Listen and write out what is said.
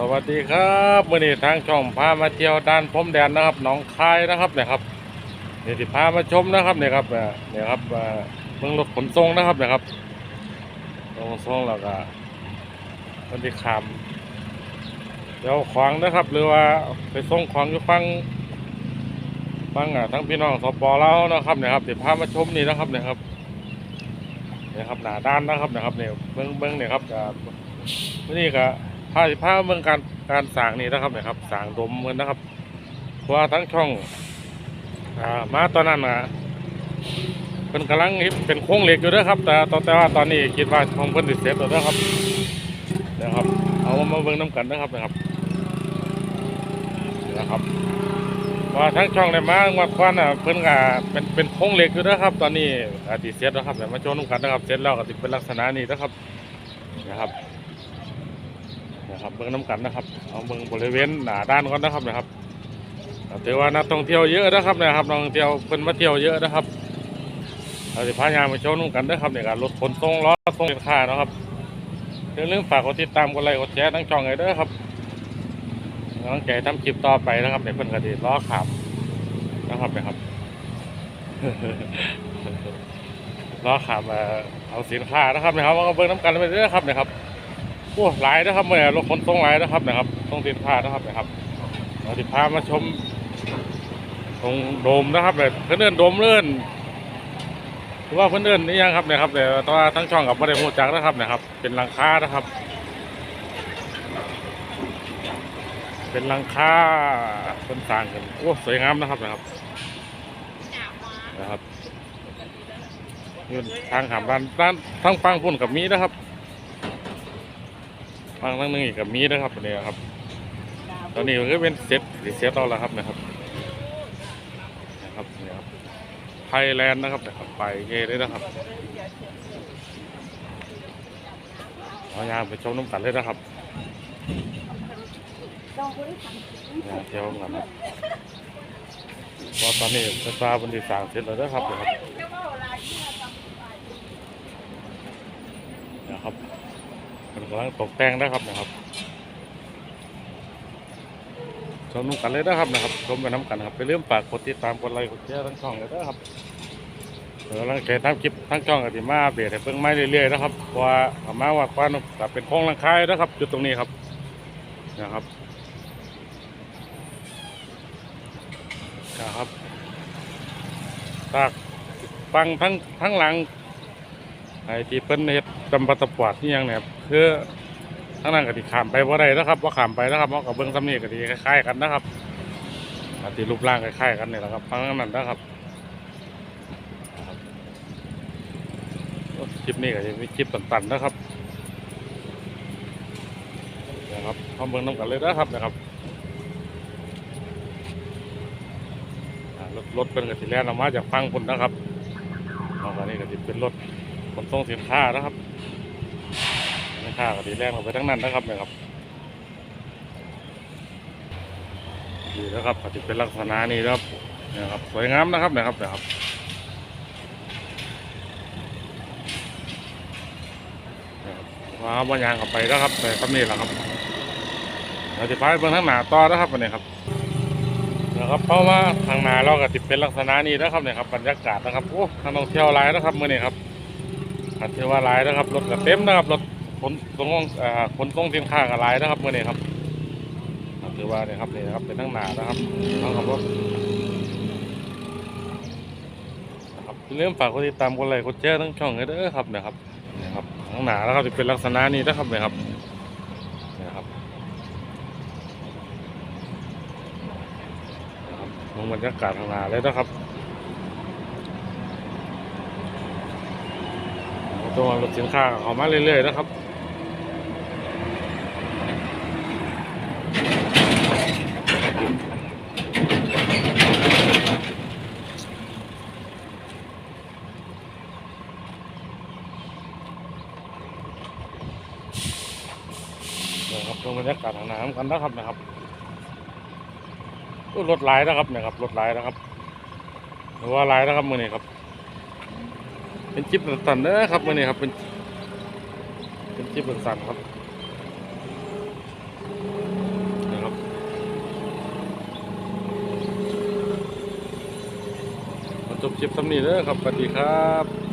สวัสดีครับมื่อนี้ทางช่องพามาเที่ยวด้านพรมแดนนะครับหนองคายนะครับเนี่ยครับนี่ที่พามาชมนะครับเนี่ยครับเนี่ยครับเมืองรถขนส่งนะครับเนี่ยครับรถขนส่งแล้วก็คนที่ขามเดี๋ยวขวางนะครับ หรือว่าไปส่งของอยู่ฟังฟังอะทั้งพี่น้องสปลาวนะครับเนี่ยครับที่พามาชมนี่นะครับเนี่ยครับเนี่ยครับหนาด้านนะครับเนี่ยครับเนี่ยเมืองเมืองเนี่ยครับก็มื่อนี้ก็ พาสิพาเมืองการการสางนี่นะครับนะครับสางดมเหมือนนะครับเพราะว่าทั้งช่องอ่ามาตอนนั้นนะเป็นกำลังเป็นโครงเหล็กอยู่ด้วยครับ แต่ตอนแต่ว่าตอนนี้คิดว่าของเพิ่นสิดเสร็จแล้วนะครับนะครับ เอามาเบิ่งน้ำกันนะครับนะครับนะครับว่าทั้งช่องได้มาวัดควันอะเพิ่นก็เป็นเป็นโครงเหล็กอยู่เด้วยครับ ตอนนี้อาจสิเสร็จแล้วครับเดี๋ยวมาโชว์น้ำกันนะครับเสร็จแล้วก็สิเป็นลักษณะนี้นะครับนะครับ นะครับเบื้องน้ำกันนะครับเอาเบื้องบริเวณหน้าด้านก่อนนะครับนะครับถือว่านักท่องเที่ยวเยอะนะครับนะครับนักท่องเที่ยวเพิ่นมาเที่ยวเยอะนะครับเราจะพายามไปชมน้ำกันนะครับในการรถขนส่งล้อส่งสินค้านะครับอย่าลืมฝากกดติดตามกดไลค์กดแชร์ทั้งช่องเลยเด้อครับน้องแก่ทำคลิปต่อไปนะครับในเพิ่นก็ดีล้อขับนะครับนะครับล้อขับเอ่อเอาสินค้านะครับนะครับเอาเบื้องน้ำกันไปเรื่อยครับนะครับ โอ้หลายนะครับเมื่อรถขนส่งหลายนะครับนะครับต้องสินค้านะครับนะครับเราจะพามาชมตรงโดมนะครับแบบเพื่อนเดินโดมเลื่อนหรือว่าเพื่อนเดินนี่ยังครับเนี่ยครับแต่ตว่าทั้งช่องกับประเด็นหูจักนะครับนะครับ เป็นหลังคานะครับ เป็นหลังคาเป็นสร้างกันโอ้สวยงามนะครับนะครับนะครับทางขามด้านด้านทั้งฟังพุ่นกับมีนะครับ ฟังทั้งนึงอีกกับมีดนะครับอันนี้ครับ ตอนนี้มันก็เป็นเซตสีเซตเราแล้วครับนะครับนะครับนี่ครับไทยแลนด์นะครับนะครับไปเย่เลยนะครับเอายางไปชมน้ำกันเลยนะครับยางเที่ยวกันนะพราะตอนนี้สตาร์บันทีสางเสร็จแล้วนะครับนะครับ นะครับมันกำลังตกแต่งนะครับนะครับชมกันเลยนะครับนะครับชมไปน้ำกันครับไปเริ่มฝากกดติดตามกดไลค์กดแชร์ทั้งช่องเลยนะครับเดี๋ยวกำลังใจทำคลิปทั้งช่องกับทีมาอัปเบียดเพิ่งไม่เรื่อยๆนะครับเพราะว่าอามาว่าควานกับเป็นโค้งลังคายนะครับจุดตรงนี้ครับนะครับนะครับตากฟังทั้งทั้งหลัง ไอ้ที่เพิ่นเฮ็ดจำปาตะปวดนี่ยังเนี่ยคือทั้งนั้นก็ที่ขามไปบ่าได้นะครับว่าขามไปนะครับเพราะกับเบื้องซ้ำนี่ก็ที่คล้ายๆกันนะครับอาที่รูปร่างคล้ายๆกันเนี่แหละครับฟังนั้นนะครับคลิปนี้ก็จะมีคลิปตันๆนะครับนะครับเข้าเบื้องน้ำกันเลยนะครับนะครับรถรถเป็นกระติแล่นออกมาจากฟังคุณนะครับเอาอันนี้ก็จะเป็นรถ ขนส่งสินค้านะครับสินค้าก็ดีแรงออกไปทั้งนั้นนะครับเนี่ยครับดีแล้วครับก็จะเป็นลักษณะนี้นะครับเนี่ยครับสวยงามนะครับเนี่ยครับเนี่ยครับว้าวบางอย่างเข้าไปแล้วครับแต่ตำนี้แหละครับเราจะพาไปเบิ่งทางหน้าต่อนะครับวันนี้ครับนะครับเพราะว่าทางหนาเราก็ติดเป็นลักษณะนี้นะครับเนี่ยครับบรรยากาศนะครับโอ้ทางท่องเที่ยวหลายนะครับมื่อนี้ครับ อาจจะว่าหลายนะครับรถก็เต็มนะครับรถขนส่งอ่อขนส่งสินค้าก็หลายนะครับเมื่อนี้ครับครับถือว่าเนี่ยครับนี่นะครับเป็นทางหนานะครับทั้งขับรถครับอย่าลืมฝากกดติดตามกดไลค์กดแชร์ทั้งช่องเลยเด้อครับเนะครับเนี่ยครับทางหนาแล้วครับจะเป็นลักษณะนี้นะครับเนี่ยครับนี่ครับนะครับมองบรรยากาศข้างหนาเลยนะครับ ตัวรถสินค้าเขามาเรื่อยๆนะครับนะครับดูบรรยากาศทางน้ำกันนะครับนะครับรถหลายนะครับเนี่ยครับรถหลายนะครับหรือว่าหลายนะครับมือนี้ครับ เป็นจิ๊บสันนะครับมันนี้ครับ เป็นเป็นจิ๊บสันครับนะครับมาจบจิ๊บสำนีเด้อครับสวัสดีครับ